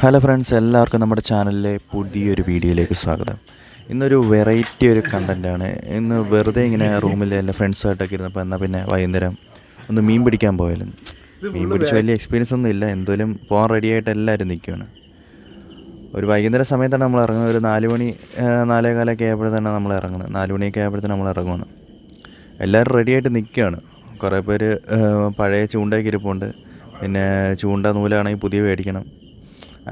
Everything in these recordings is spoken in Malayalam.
ഹലോ ഫ്രണ്ട്സ് എല്ലാവർക്കും നമ്മുടെ ചാനലിലെ പുതിയൊരു വീഡിയോയിലേക്ക് സ്വാഗതം. ഇന്നൊരു വെറൈറ്റി ഒരു കണ്ടന്റാണ് ഇന്ന് വെറുതെ ഇങ്ങനെ റൂമിൽ എന്റെ ഫ്രണ്ട്സായിട്ടൊക്കെ ഇരുന്നപ്പോൾ എന്നാൽ പിന്നെ വൈകുന്നേരം ഒന്ന് മീൻ പിടിക്കാൻ പോയാലും. മീൻ പിടിച്ച വലിയ എക്സ്പീരിയൻസ് ഒന്നും ഇല്ല. എന്തോലും പോകാൻ റെഡിയായിട്ട് എല്ലാവരും നിൽക്കുകയാണ് ഒരു വൈകുന്നേര സമയത്താണ് നമ്മൾ ഇറങ്ങുന്നത്. ഒരു നാല് മണി നാലേ കാലൊക്കെ ആയപ്പോഴത്തേനാണ് നമ്മൾ ഇറങ്ങുന്നത്. നാല് മണിയൊക്കെ ആയപ്പോഴത്തേന് നമ്മൾ ഇറങ്ങുകയാണ് എല്ലാവരും റെഡിയായിട്ട് നിൽക്കുകയാണ്. കുറേ പേര് പഴയ ചൂണ്ടയൊക്കെ ഇരിപ്പുണ്ട്. പിന്നെ ചൂണ്ട നൂലാണെങ്കിൽ പുതിയ മേടിക്കണം.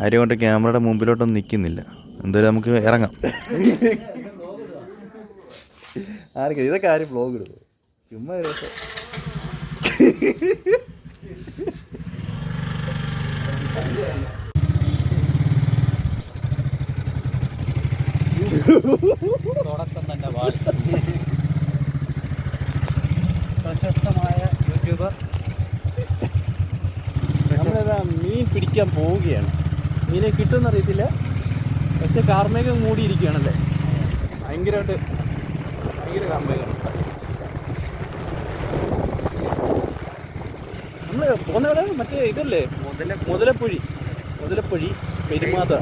ആരും കൊണ്ട് ക്യാമറയുടെ മുമ്പിലോട്ടൊന്നും നിൽക്കുന്നില്ല. എന്തായാലും നമുക്ക് ഇറങ്ങാം. ആർക്കും ഇതൊക്കെ ആരും ബ്ലോഗ് ഇടുന്നു ചുമ്മാ ഒരു തുടക്കം തന്നെ വാൾ. പ്രശസ്തമായ യൂട്യൂബർ. നമ്മളിതാ മീൻ പിടിക്കാൻ പോവുകയാണ്. മീനെ കിട്ടുമെന്ന് അറിയത്തില്ല പക്ഷെ കാർമേഘം മൂടിയിരിക്കുകയാണല്ലേ? ഭയങ്കരമായിട്ട് ഭയങ്കര കാർമേഘം. നമ്മൾ പോകുന്നവിടെ മറ്റേ ഇതല്ലേ? മുതല മുതലപ്പുഴി. മുതലപ്പുഴി പെരുമാത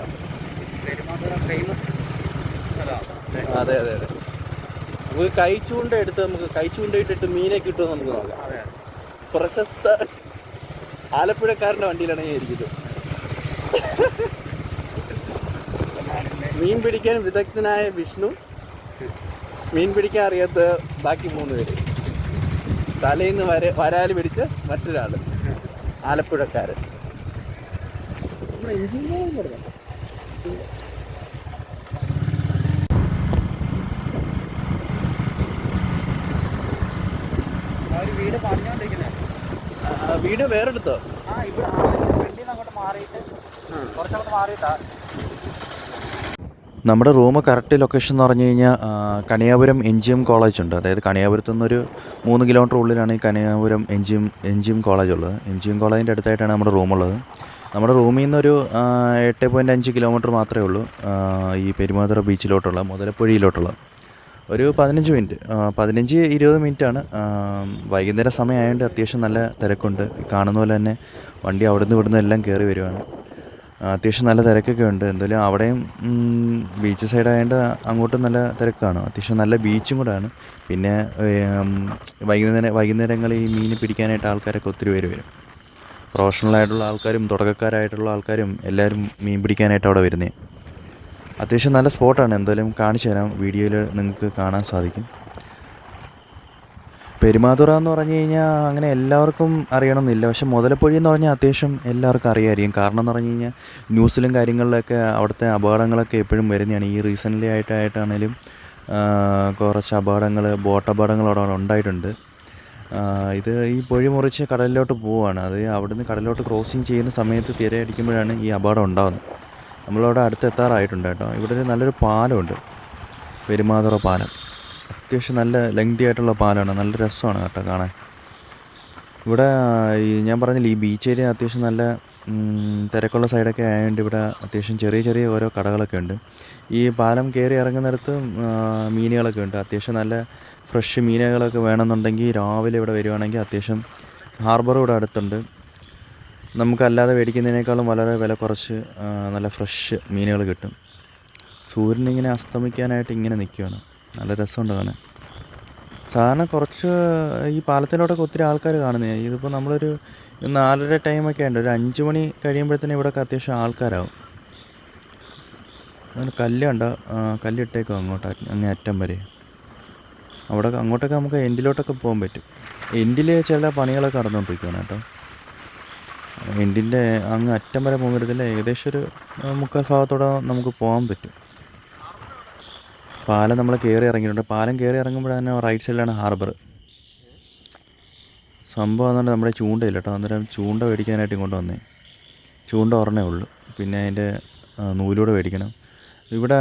പെരുമാതുറ ഫേമസ് അതെ അതെ അതെ. നമുക്ക് കൈച്ചൂണ്ട എടുത്ത് നമുക്ക് കൈച്ചൂണ്ട ഇട്ടിട്ട് മീനെ കിട്ടുമെന്ന് നമുക്ക് നോക്കാം. പ്രശസ്ത ആലപ്പുഴക്കാരന്റെ വണ്ടിയിലാണ് ഞാൻ ഇരിക്കുന്നത്. മീൻ പിടിക്കാൻ വിദഗ്ധനായ വിഷ്ണു മീൻ പിടിക്കാൻ അറിയാത്ത ബാക്കി മൂന്ന് പേര്. തലയിൽ നിന്ന് വര വരാൽ പിടിച്ച മറ്റൊരാൾ ആലപ്പുഴക്കാരൻ. എഞ്ചിനീയറിംഗ് പറഞ്ഞോ? ആ ഒരു വീട് പണിഞ്ഞോണ്ടിരിക്കുന്നത് വീട് വേറെടുത്തോ? ആ ഇവിടെ ഫ്രണ്ടിൽ നിന്ന് അങ്ങോട്ട് മാറിയിട്ട് കുറച്ചങ്ങോട്ട് മാറിയിട്ടാ. നമ്മുടെ റൂം കറക്റ്റ് ലൊക്കേഷൻ എന്ന് പറഞ്ഞു കഴിഞ്ഞാൽ Kaniyapuram Kaniyapuram N G M college ഉണ്ട്. അതായത് കണിയാപുരത്തു നിന്നൊരു മൂന്ന് കിലോമീറ്റർ ഉള്ളിലാണ് ഈ Kaniyapuram N G M N G M college ഉള്ളത്. എൻ ജി എം കോളേജിന്റെ അടുത്തായിട്ടാണ് നമ്മുടെ റൂമുള്ളത് നമ്മുടെ റൂമിൽ നിന്നൊരു എട്ട് പോയിന്റ് അഞ്ച് കിലോമീറ്റർ മാത്രമേ ഉള്ളൂ ഈ പെരുമാതുറ ബീച്ചിലോട്ടുള്ള മുതലപ്പുഴയിലോട്ടുള്ള. ഒരു പതിനഞ്ച് മിനിറ്റ്. പതിനഞ്ച് ഇരുപത് മിനിറ്റാണ്. വൈകുന്നേര സമയമായതുകൊണ്ട് അത്യാവശ്യം നല്ല തിരക്കുണ്ട്. കാണുന്ന പോലെ തന്നെ വണ്ടി അവിടുന്ന് ഇവിടുന്ന് എല്ലാം കയറി വരുവാണ്. അത്യാവശ്യം നല്ല തിരക്കൊക്കെ ഉണ്ട്. എന്തായാലും അവിടെയും ബീച്ച് സൈഡായതുകൊണ്ട് അങ്ങോട്ടും നല്ല തിരക്കാണ്. അത്യാവശ്യം നല്ല ബീച്ചും കൂടാണ്. പിന്നെ വൈകുന്നേരം വൈകുന്നേരങ്ങളിൽ ഈ മീൻ പിടിക്കാനായിട്ട് ആൾക്കാരൊക്കെ ഒത്തിരി പേര് വരും. പ്രൊഫഷണൽ ആയിട്ടുള്ള ആൾക്കാരും തുടക്കക്കാരായിട്ടുള്ള ആൾക്കാരും എല്ലാവരും മീൻ പിടിക്കാനായിട്ട് അവിടെ വരുന്നത് അത്യാവശ്യം നല്ല സ്പോട്ടാണ്. എന്തായാലും കാണിച്ചു തരാം. വീഡിയോയിൽ നിങ്ങൾക്ക് കാണാൻ സാധിക്കും. പെരുമാതുറ എന്ന് പറഞ്ഞു കഴിഞ്ഞാൽ അങ്ങനെ എല്ലാവർക്കും അറിയണമെന്നില്ല പക്ഷെ മുതലപ്പൊഴി എന്ന് പറഞ്ഞാൽ അത്യാവശ്യം എല്ലാവർക്കും അറിയാമായിരിക്കും. കാരണം എന്ന് പറഞ്ഞു കഴിഞ്ഞാൽ ന്യൂസിലും കാര്യങ്ങളിലൊക്കെ അവിടുത്തെ അപകടങ്ങളൊക്കെ എപ്പോഴും വരുന്നതാണ്. ഈ റീസെന്റ്ലി ആയിട്ടായിട്ടാണേലും കുറച്ച് അപകടങ്ങൾ ബോട്ട് അപകടങ്ങൾ അവിടെ ഉണ്ടായിട്ടുണ്ട്. ഇത് ഈ പൊഴി മുറിച്ച് കടലിലോട്ട് പോവുകയാണ്. അത് അവിടുന്ന് കടലിലോട്ട് ക്രോസിങ് ചെയ്യുന്ന സമയത്ത് തിരയടിക്കുമ്പോഴാണ് ഈ അപകടം ഉണ്ടാകുന്നത് നമ്മളവിടെ അടുത്ത് എത്താറായിട്ടുണ്ട് കേട്ടോ. ഇവിടെ ഒരു നല്ലൊരു പാലമുണ്ട്. പെരുമാതുറ പാലം. അത്യാവശ്യം നല്ല ലെങ്തി ആയിട്ടുള്ള പാലമാണ് നല്ല രസമാണ് കേട്ടോ കാണാൻ. ഇവിടെ ഈ ഞാൻ പറഞ്ഞില്ല ഈ ബീച്ച് ഏരിയ അത്യാവശ്യം നല്ല തിരക്കുള്ള സൈഡൊക്കെ ആയതുകൊണ്ട് ഇവിടെ അത്യാവശ്യം ചെറിയ ചെറിയ ഓരോ കടകളൊക്കെ ഉണ്ട്. ഈ പാലം കയറി ഇറങ്ങുന്നിടത്ത് മീനുകളൊക്കെ ഉണ്ട്. അത്യാവശ്യം നല്ല ഫ്രഷ് മീനുകളൊക്കെ വേണമെന്നുണ്ടെങ്കിൽ രാവിലെ ഇവിടെ വരുവാണെങ്കിൽ അത്യാവശ്യം ഹാർബർ ഇവിടെ അടുത്തുണ്ട്. നമുക്കല്ലാതെ മേടിക്കുന്നതിനേക്കാളും വളരെ വില കുറച്ച് നല്ല ഫ്രഷ് മീനുകൾ കിട്ടും. സൂര്യൻ ഇങ്ങനെ അസ്തമിക്കാനായിട്ട് ഇങ്ങനെ നിൽക്കുകയാണ് നല്ല രസമുണ്ട് കാണാൻ. സാധാരണ കുറച്ച് ഈ പാലത്തിലോട്ടൊക്കെ ഒത്തിരി ആൾക്കാർ കാണുന്നത് ഇതിപ്പോൾ നമ്മളൊരു നാലര ടൈമൊക്കെ ഉണ്ട് ഒരു അഞ്ച് മണി കഴിയുമ്പോഴത്തേനും ഇവിടെയൊക്കെ അത്യാവശ്യം ആൾക്കാരാവും. അങ്ങനെ കല്ലുണ്ട് കല്ലിട്ടേക്കും അങ്ങോട്ട് അങ്ങേ അറ്റം വരെ. അവിടെ അങ്ങോട്ടൊക്കെ നമുക്ക് എൻഡിലോട്ടൊക്കെ പോകാൻ പറ്റും. എൻഡിൽ ചില പണികളൊക്കെ നടന്നുകൊണ്ടിരിക്കുകയാണ് കേട്ടോ. എൻഡിന്റെ അങ്ങ് അറ്റം വരെ പോകുമ്പോഴത്തേന് ഏകദേശം ഒരു മുക്കാൽ ഭാഗത്തോടെ നമുക്ക് പോകാൻ പറ്റും. പാലം നമ്മൾ കയറി ഇറങ്ങിയിട്ടുണ്ട്. പാലം കയറി ഇറങ്ങുമ്പോൾ തന്നെ റൈറ്റ് സൈഡിലാണ് ഹാർബർ സംഭവം എന്നുകൊണ്ട് നമ്മുടെ ചൂണ്ടയില്ല കേട്ടോ. അന്നേരം ചൂണ്ട മേടിക്കാനായിട്ട് ഇങ്ങോട്ട് വന്നേ. ചൂണ്ട ഒരെണ്ണേ ഉള്ളൂ. പിന്നെ അതിന്റെ നൂലൂടെ മേടിക്കണം. ഇവിടെ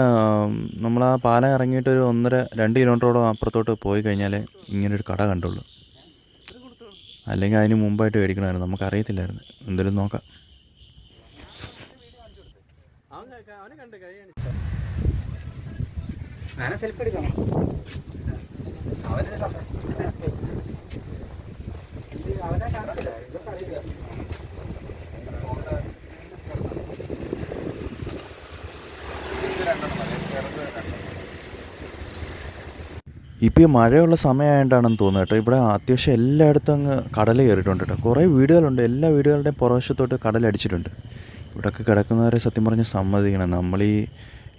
നമ്മൾ ആ പാലം ഇറങ്ങിയിട്ട് ഒരു ഒന്നര രണ്ട് കിലോമീറ്ററോളം അപ്പുറത്തോട്ട് പോയി കഴിഞ്ഞാൽ ഇങ്ങനൊരു കട കണ്ടുള്ളൂ. അല്ലെങ്കിൽ അതിന് മുമ്പായിട്ട് മേടിക്കണമായിരുന്നു. നമുക്കറിയത്തില്ലായിരുന്നു. എന്തായാലും നോക്കാം. അവനെ സെൽഫി എടുക്കണം അവനെ അവനെ കാണത്തില്ല ഇതൊക്കെ അറിയില്ല ഇപ്പോൾ ഈ മഴയുള്ള സമയമായിട്ടാണെന്ന് തോന്നുന്നു കേട്ടോ. ഇവിടെ അത്യാവശ്യം എല്ലായിടത്തും അങ്ങ് കടൽ കയറിയിട്ടുണ്ട് കേട്ടോ. കുറേ വീടുകളുണ്ട്. എല്ലാ വീടുകളുടെയും പുറവശത്തോട്ട് കടലടിച്ചിട്ടുണ്ട്. ഇവിടെയൊക്കെ കിടക്കുന്നവരെ സത്യം പറഞ്ഞ് സമ്മതിക്കണം. നമ്മൾ ഈ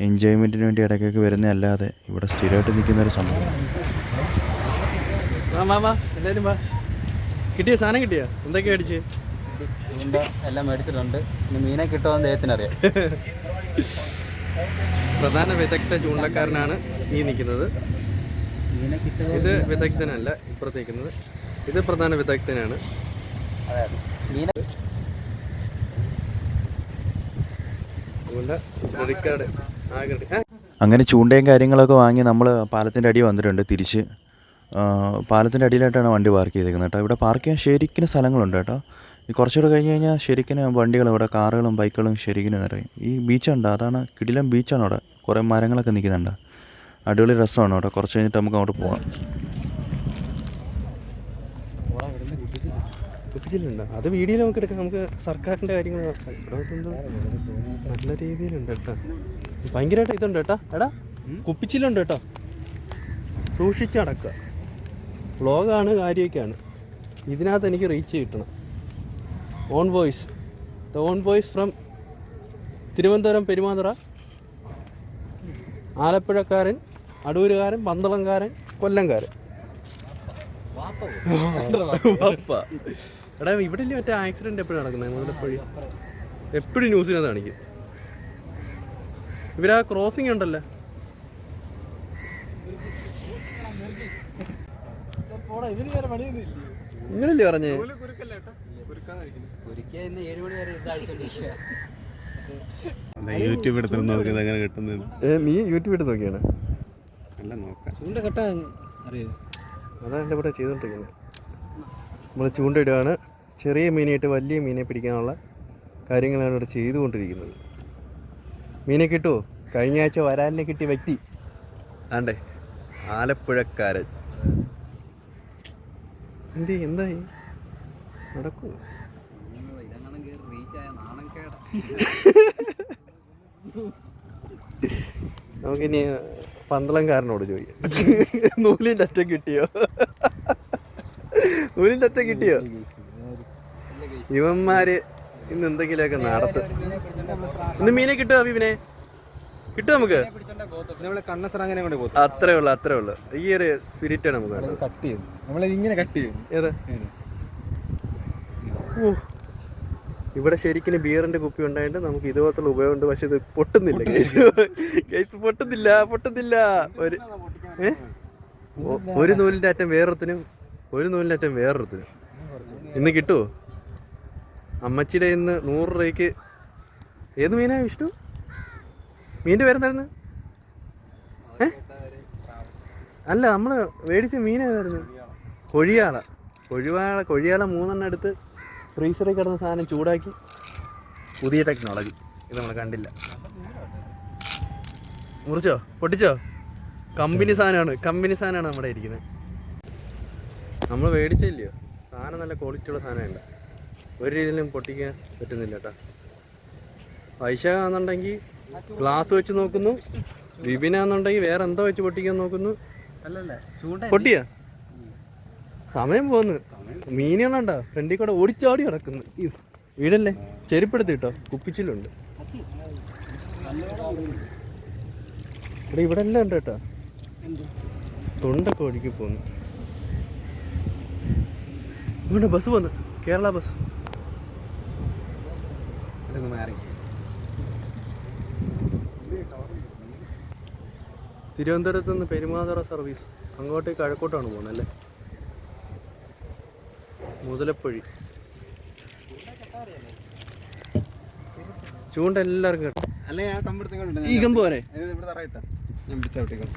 എൻജോയ്മെന്റിന് വേണ്ടി ഇടയ്ക്കൊക്കെ വരുന്നതല്ലാതെ ഇവിടെ സ്ഥിരമായിട്ട് നിൽക്കുന്ന ഒരു വാ വാ വാ. എല്ലാവരും വാ. കിട്ടിയ? സാധനം കിട്ടിയ? എന്തൊക്കെ അടിച്ച് എല്ലാം മേടിച്ചിട്ടുണ്ട്. ഇനി മീനെ കിട്ടുമെന്ന് ദൈവത്തിനറിയാം. പ്രധാന വിദഗ്ധ ചൂണ്ടക്കാരനാണ് ഈ നിൽക്കുന്നത്. ഇത് വിദഗ്ധനല്ല ഇപ്പുറത്തേക്കുന്നത്. ഇത് പ്രധാന വിദഗ്ധനാണ്. അങ്ങനെ ചൂണ്ടയും കാര്യങ്ങളൊക്കെ വാങ്ങി നമ്മൾ പാലത്തിന്റെ അടി വന്നിട്ടുണ്ട് തിരിച്ച്. പാലത്തിന്റെ അടിയിലായിട്ടാണ് വണ്ടി പാർക്ക് ചെയ്തേക്കുന്നത് കേട്ടോ. ഇവിടെ പാർക്ക് ചെയ്യാൻ ശരിക്കും സ്ഥലങ്ങളുണ്ട് കേട്ടോ. ഈ കുറച്ചുകൂടെ കഴിഞ്ഞ് കഴിഞ്ഞാൽ ശരിക്കും വണ്ടികൾ ഇവിടെ കാറുകളും ബൈക്കുകളും ശരിക്കും നിറയും. ഈ ബീച്ചുണ്ട് അതാണ് കിടിലം ബീച്ചാണ് അവിടെ. കുറേ മരങ്ങളൊക്കെ നിൽക്കുന്നുണ്ട്. അടിപൊളി രസമാണ് അവിടെ കുറച്ച് കഴിഞ്ഞിട്ട് നമുക്ക് അങ്ങോട്ട് പോകാം അത് വീഡിയോ നമുക്ക് എടുക്കാം. നമുക്ക് സർക്കാരിന്റെ കാര്യങ്ങൾ നല്ല രീതിയിലുണ്ട് കേട്ടോ. ഭയങ്കരമായിട്ട് ഇതുണ്ട് കേട്ടോ. എടാ കുപ്പിച്ചിലുണ്ട് കേട്ടോ. സൂക്ഷിച്ചടക്കുക വ്ളോഗാണ് കാര്യമൊക്കെയാണ്. ഇതിനകത്ത് എനിക്ക് റീച്ച് കിട്ടണം. Own voice. The own voice from Thiruvananthapuram Perumathura. ആലപ്പുഴക്കാരൻ അടൂരുകാരൻ പന്തളംകാരൻ കൊല്ലംകാരൻ. വാപ്പ. എടാ ഇവിടെ ഇല്ലേ മറ്റേ ആക്സിഡന്റ് എപ്പോഴും നടക്കുന്നത് മുതലപ്പഴി എപ്പോഴും? ന്യൂസിനകത്ത് കാണിക്കും. ഇവരാ ക്രോസിംഗ് ഉണ്ടല്ലോ. ഇങ്ങനല്ലേ പറഞ്ഞേ? യൂട്യൂബ് എടുത്തിട്ട് നോക്കുന്നത് എങ്ങനെ കിട്ടുന്നത് നീ യൂട്യൂബ് എടുത്ത് നോക്കിയാണ്? അല്ല നോക്കാം. ചൂണ്ട കെട്ടാ അറിയോ? അതാണ് ഇവിടെ ചെയ്തുകൊണ്ടിരിക്കുന്നത്. നമ്മൾ ചൂണ്ടയിടുകയാണ്. ചെറിയ മീനായിട്ട് വലിയ മീനെ പിടിക്കാനുള്ള കാര്യങ്ങളാണ് ഇവിടെ ചെയ്തുകൊണ്ടിരിക്കുന്നത്. മീനെ കിട്ടുമോ കഴിഞ്ഞ ആഴ്ച വരാലിനെ കിട്ടിയ വ്യക്തി. ആണ്ടേ ആലപ്പുഴക്കാരൻ. എന്തി എന്തായി? നടക്കൂ. നമുക്കിനി പന്തളംകാരനോട് ചോദിക്കാം. നൂലിന്റെ അറ്റം കിട്ടിയോ? നൂലിന്റെ അറ്റം കിട്ടിയോ? ഇവന്മാര് ഇന്ന് എന്തെങ്കിലുമൊക്കെ നടത്തും. ഇന്ന് മീനെ കിട്ടുമോ അബീബിനെ കിട്ടും നമുക്ക്? അത്രേ ഉള്ളു അത്രേ ഉള്ളു. ഈ ഒരു സ്പിരിറ്റ് ആണ് നമുക്ക് വേണ്ടത്. കട്ട് ചെയ്യും നമ്മളിങ്ങനെ കട്ട് ചെയ്യും ഏതാ? ഓ ഇവിടെ ശരിക്കും ബിയറിന്റെ കുപ്പി ഉണ്ടായിട്ട് നമുക്ക് ഇതുപോലത്തുള്ള ഉപയോഗമുണ്ട് പക്ഷെ ഇത് പൊട്ടുന്നില്ല. Case case പൊട്ടുന്നില്ല പൊട്ടുന്നില്ല. ഒരു ഒരു നൂലിന്റെ അറ്റം വേറൊരുത്തിനും ഒരു നൂലിന്റെ അറ്റം വേറൊരുത്തിനും. ഇന്ന് കിട്ടുമോ അമ്മച്ചിയുടെ ഇന്ന് നൂറ് രൂപയ്ക്ക് ഏത് മീനാ വിഷ്ണു? മീനിന്റെ പേരെന്തായിരുന്നു? ഏ? അല്ല നമ്മൾ മേടിച്ച മീൻ ഏതായിരുന്നു കൊഴിയാള. കൊഴിവാള കൊഴിയാള മൂന്നെണ്ണം എടുത്ത് ഫ്രീസറിൽ കിടന്ന സാധനം ചൂടാക്കി. പുതിയ ടെക്നോളജി ഇത് നമ്മൾ കണ്ടില്ല. മുറിച്ചോ? പൊട്ടിച്ചോ? കമ്പനി സാധനമാണ്. കമ്പനി സാധനമാണ് നമ്മുടെ ഇരിക്കുന്നത്. നമ്മൾ മേടിച്ചില്ലയോ? സാധനം നല്ല ക്വാളിറ്റിയുള്ള സാധനമുണ്ട് ഒരു രീതിയിലും പൊട്ടിക്കാൻ പറ്റുന്നില്ല കേട്ടോ. പൈസ ആണെന്നുണ്ടെങ്കിൽ ഗ്ലാസ് വെച്ച് നോക്കുന്നു. വിപിനാന്നുണ്ടെങ്കിൽ വേറെ എന്തോ വെച്ച് പൊട്ടിക്കാൻ നോക്കുന്നു. പൊട്ടിയാ? സമയം പോന്ന്. മീനുകളുണ്ടോ? ഫ്രണ്ടിൽ കൂടെ ഓടിച്ചാടി കിടക്കുന്നു. വീടല്ലേ? ചെരുപ്പെടുത്തി കേട്ടോ കുപ്പിച്ചിലുണ്ട്. ഇവിടെ ഇവിടെ എല്ലാം ഉണ്ട് കേട്ടോ. തൊണ്ടൊക്കെ ഒഴുകി പോന്നു ഇവിടെ ബസ് പോന്ന്. കേരള ബസ്. മാറി. തിരുവനന്തപുരത്ത് നിന്ന് പെരുമാതുറ സർവീസ്. അങ്ങോട്ടേക്ക് കഴക്കോട്ടാണ് പോകുന്നത് അല്ലേ? മുതലപ്പൊഴി. ചൂണ്ട എല്ലാവർക്കും കേട്ടോ. അല്ലെ കമ്പെടുത്ത് ഈ കമ്പ് പോരെ? ഇവിടെ തറയിട്ട. ഞാൻ പിടിച്ചവിട്ടേക്കാം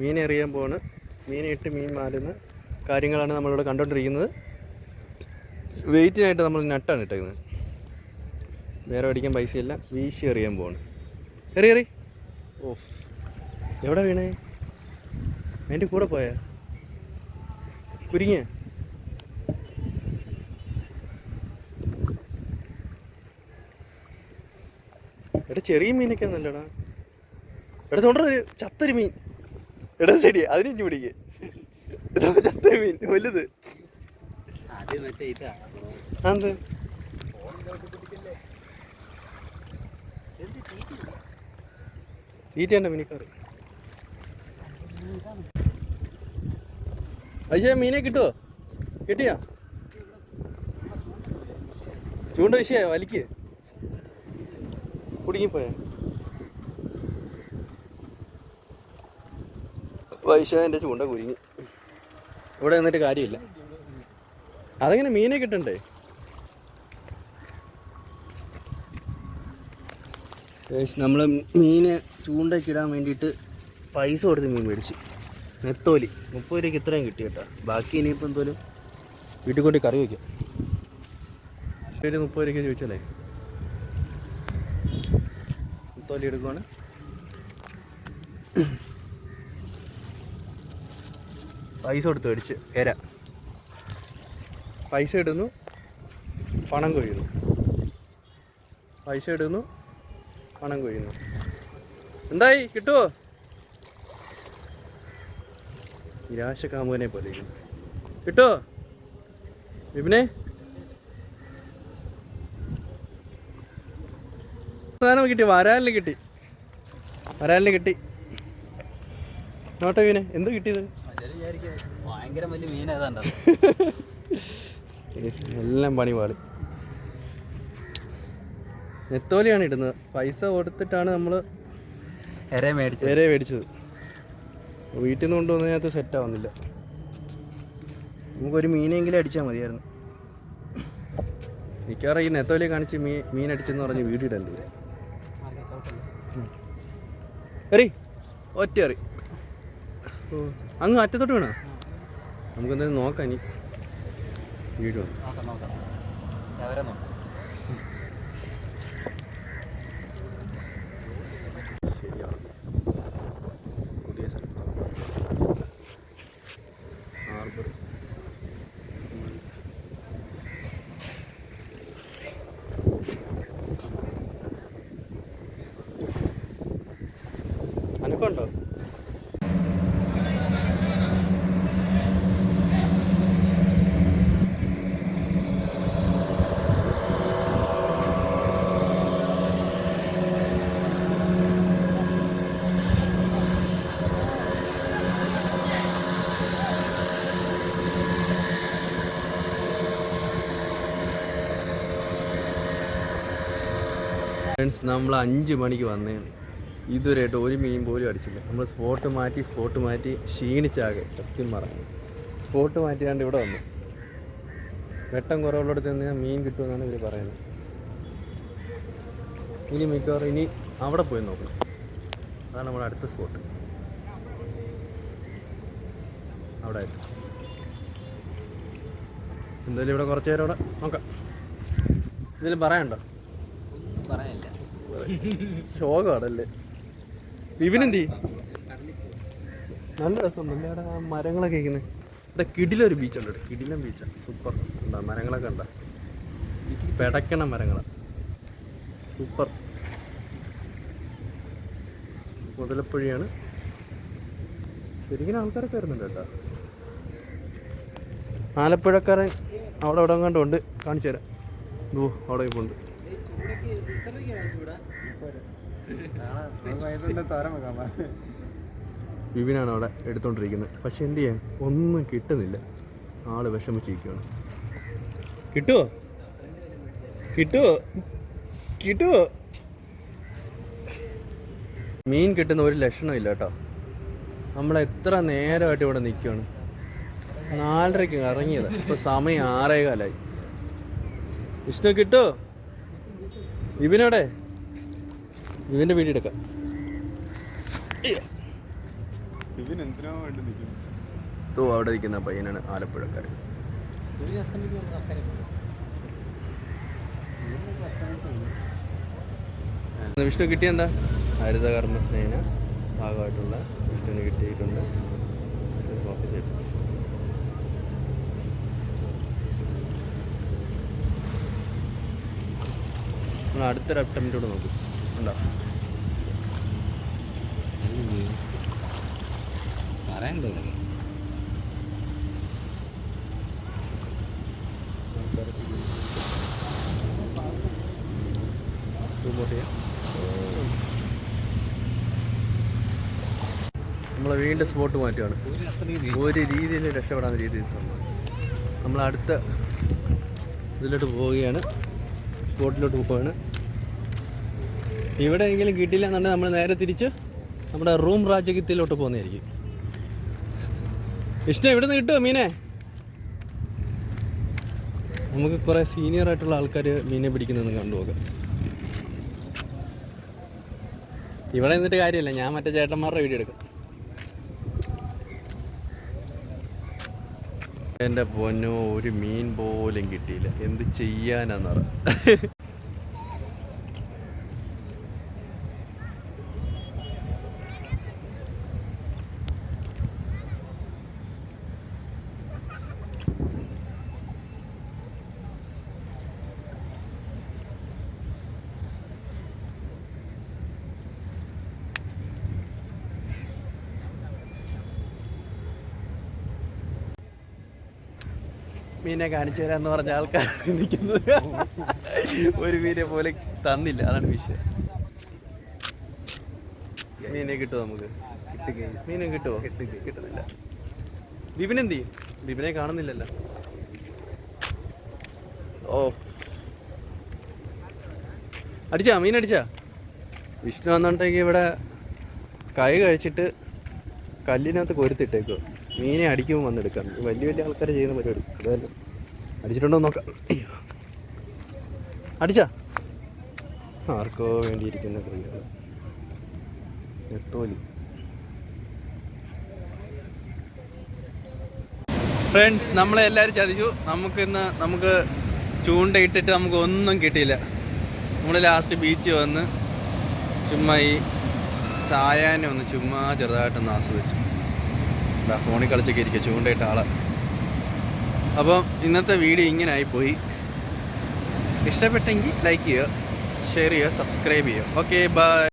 മീൻ എറിയാൻ പോവാണ്. മീനിട്ട് ഇട്ട് മീൻ മാറുന്ന കാര്യങ്ങളാണ് നമ്മളിവിടെ കണ്ടുകൊണ്ടിരിക്കുന്നത് വെയിറ്റിനായിട്ട് നമ്മൾ നട്ടാണ് ഇട്ടേക്കുന്നത്. വേറെ അടിക്കാൻ പൈസയില്ല. വീശി എറിയാൻ പോവാണ്. എറി എറി. ഓ എവിടെ വീണേ? അതിന്റെ കൂടെ പോയാ. കുരുങ്ങിയ. എടാ ചെറിയ മീനൊക്കെ നല്ലടാ. എടാ തൊണ്ട ചത്തൊരു മീൻ. എടാ ശരി അതിന് ഇഞ്ഞു പിടിക്ക്. ചത്തൊരു മീൻ വലുത്. അത് തീറ്റ മീനിക്കാറ് പക്ഷേ മീനെ കിട്ടുമോ കിട്ടിയോ? ചൂണ്ട വിഷയ വലിക്ക്. കുടുങ്ങിപ്പോയ? വൈശ എന്റെ ചൂണ്ട കുരുങ്ങി. ഇവിടെ നിന്നിട്ട് കാര്യമില്ല. അതെങ്ങനെ മീനെ കിട്ടണ്ടേ? നമ്മൾ മീന് ചൂണ്ടയ്ക്കിടാൻ വേണ്ടിയിട്ട് പൈസ കൊടുത്ത് മീൻ മേടിച്ചു. നെത്തോലി. മുപ്പത് രൂപയ്ക്ക് ഇത്രയും കിട്ടി കേട്ടോ. ബാക്കി ഇനിയിപ്പോൾ എന്തോലും? വീട്ടിൽ കൊണ്ട് കറി വയ്ക്കാം. ഒരു മുപ്പത് രൂപയ്ക്ക് ചോദിച്ചല്ലേ? നെത്തോലി എടുക്കുവാണ്. പൈസ കൊടുത്ത് മേടിച്ച്. എര. പൈസ ഇടുന്നു. പണം കൊയ്യുന്നു. പൈസ ഇടുന്നു. പണം കൊയ്യുന്നു. എന്തായി? കിട്ടുമോ നിരാശ കാമുകനെ പോലെ കിട്ടോ? വിപിനെ? സാധനം കിട്ടി വരാലിന് കിട്ടി. വരാലിന് കിട്ടി. നോട്ടെ വീനെ എന്ത് കിട്ടിയത്? എല്ലാം പണി പാളി. നെത്തോലിയാണ് ഇടുന്നത്. പൈസ കൊടുത്തിട്ടാണ് നമ്മൾ എരെ മേടിച്ചത്. വീട്ടിൽ നിന്ന് കൊണ്ടുവന്നതിനകത്ത് സെറ്റ് ആവുന്നില്ല. നമുക്കൊരു മീനെങ്കിലും അടിച്ചാൽ മതിയായിരുന്നു. മിക്കവാറും ഈ നെത്തോലി കാണിച്ച് മീ മീൻ അടിച്ചെന്ന് പറഞ്ഞ് വീടിടല്ലേ എറി ഒറ്റ എറി അങ്ങ് അറ്റത്തോട്ട് വേണോ? നമുക്കെന്തായാലും നോക്കാം ഇനി. വീട് നോക്കാം നോക്കാം അവരെ നോക്കാം ശരിയാണ് പുതിയ സ്ഥലം ഹാർബർ അനക്കുണ്ടോ ഫ്രണ്ട്സ് നമ്മൾ അഞ്ച് മണിക്ക് വന്നേ ഇതുവരെയായിട്ട് ഒരു മീൻ പോലും അടിച്ചില്ല. നമ്മൾ സ്പോട്ട് മാറ്റി സ്പോട്ട് മാറ്റി ക്ഷീണിച്ചാകെ സത്യം പറഞ്ഞു. സ്പോട്ട് മാറ്റിയാണ്ട് ഇവിടെ വന്നു. വെട്ടം കുറവുള്ളിടത്ത് നിന്ന് മീൻ കിട്ടുമെന്നാണ് ഇവർ പറയുന്നത്. ഇനി മിക്കവാറും ഇനി അവിടെ പോയി നോക്കണം. അതാണ് നമ്മുടെ അടുത്ത സ്പോട്ട് അവിടെ ആയിട്ട്. എന്തായാലും ഇവിടെ കുറച്ച് നേരം ഇവിടെ നോക്കാം. എന്തെങ്കിലും പറയണ്ടോ പറയാനില്ല. ശോകമാണല്ലേ വിപിനെന്തി? നല്ല രസമുണ്ട്. അവിടെ മരങ്ങളൊക്കെ ഇരിക്കുന്നത് ഇവിടെ കിടിലൊരു ബീച്ചുണ്ട് കിടിലൻ ബീച്ചാണ് സൂപ്പർ. ഉണ്ടാ മരങ്ങളൊക്കെ ഉണ്ടാ പെടക്കണ മരങ്ങളാണ് സൂപ്പർ. മുതലപ്പുഴയാണ്. ശരിക്കും ആൾക്കാരൊക്കെ വരുന്നുണ്ട് കേട്ടോ. ആലപ്പുഴക്കാരൻ അവിടെ ഇവിടെ കണ്ടുണ്ട് കാണിച്ചു തരാം. അവിടെ ഇപ്പോൾ ഉണ്ട് വിപിനാണ് അവിടെ എടുത്തോണ്ടിരിക്കുന്നത്. പക്ഷെ എന്ത് ചെയ്യാൻ? ഒന്നും കിട്ടുന്നില്ല. ആൾ വിഷമിച്ചിരിക്കുകയാണ് കിട്ടുവോ കിട്ടുവോ കിട്ടുവോ മീൻ കിട്ടുന്ന ഒരു ലക്ഷണമില്ല കേട്ടോ. നമ്മൾ എത്ര നേരമായിട്ട് ഇവിടെ നിൽക്കുകയാണ് നാലരയ്ക്ക് ഇറങ്ങിയത്. ഇപ്പോൾ സമയം ആറേകാലായി. വിഷ്ണു കിട്ടുമോ വിപിനോടെ? വിപിന്റെ വീഡിയോ എടുക്കാം. ഓ അവിടെ ഇരിക്കുന്ന പയ്യനാണ് ആലപ്പുഴക്കാരൻ. വിഷ്ണു കിട്ടിയ എന്താ? ഹരിതകർമ്മ സേന ഭാഗമായിട്ടുള്ള വിഷ്ണുവിന് കിട്ടിയിട്ടുണ്ട്. ചെയ്തു. നമ്മൾ അടുത്തൊരു അറ്റംപ്റ്റോട് നോക്കും. ഉണ്ടോ നമ്മളെ വീണ്ടും സ്പോട്ട് മാറ്റുകയാണ് ഒരു രീതിയിൽ രക്ഷപ്പെടാൻ രീതിയിൽ സംഭവം. നമ്മൾ അടുത്ത ഇതിലോട്ട് പോവുകയാണ്. സ്പോട്ടിലോട്ട് പോവുകയാണ് ഇവിടെയെങ്കിലും കിട്ടില്ല എന്നുണ്ടെങ്കിൽ നമ്മൾ നേരെ തിരിച്ച് നമ്മുടെ റൂം രാജകീയത്തിലോട്ട് പോകുന്നതായിരിക്കും. വിഷ്ണു എവിടെ നിന്ന് കിട്ടുമോ മീനെ? നമുക്ക് കുറേ സീനിയർ ആയിട്ടുള്ള ആൾക്കാർ മീനെ പിടിക്കുന്നതെന്ന് കണ്ടു നോക്കാം. ഇവിടെ നിന്നിട്ട് കാര്യമില്ല ഞാൻ മറ്റേ ചേട്ടന്മാരുടെ വീഡിയോ എടുക്കും. എന്റെ പൊന്നോ ഒരു മീൻ പോലും കിട്ടിയില്ല. എന്ത് ചെയ്യാനാന്ന് പറ മീനെ കാണിച്ചു തരാന്ന് പറഞ്ഞ ആൾക്കാരാണ് നിൽക്കുന്നത്. ഒരു മീനെ പോലെ തന്നില്ല. അതാണ് വിഷയം. മീനെ കിട്ടുമോ നമുക്ക്? മീനെ കിട്ടുമോ കിട്ടുന്നില്ല. ബിബിൻ എന്ത് ചെയ്യും? ബിബിനെ കാണുന്നില്ലല്ലോ. ഓ അടിച്ചാ? മീൻ അടിച്ചാ? വിഷ്ണു വന്നിട്ടുണ്ടെങ്കിൽ ഇവിടെ കൈ കഴിച്ചിട്ട് കല്ലിനകത്ത് കൊരുത്തിട്ടേക്കോ മീനെ അടിക്കുമ്പോൾ വന്നെടുക്കാം. വലിയ വലിയ ആൾക്കാർ ചെയ്യുന്ന പരിപാടി. അത് തന്നെ അടിച്ചിട്ടുണ്ടോ നോക്ക. അടിച്ചാ. ആർക്കോ വേണ്ടിയിരിക്കുന്ന ക്രിയകൾ എത്തോലി ഫ്രണ്ട്സ് നമ്മളെ എല്ലാവരും ചതിച്ചു. നമുക്കിന്ന് നമുക്ക് ചൂണ്ടയിട്ടിട്ട് നമുക്ക് ഒന്നും കിട്ടിയില്ല. നമ്മൾ ലാസ്റ്റ് ബീച്ച് വന്ന് ചുമ്മാ ഈ സായാഹ്നം ഒന്ന് ചുമ്മാ ചെറുതായിട്ടൊന്ന് ആസ്വദിച്ചു. ഫോണിൽ കളിച്ചൊക്കെ ഇരിക്കുക ചൂണ്ടയിട്ട ആൾ. അപ്പം ഇന്നത്തെ വീഡിയോ ഇങ്ങനെ ആയിപ്പോയി ഇഷ്ടപ്പെട്ടെങ്കിൽ ലൈക്ക് ചെയ്യുക ഷെയർ ചെയ്യുക സബ്സ്ക്രൈബ് ചെയ്യുക. Okay bye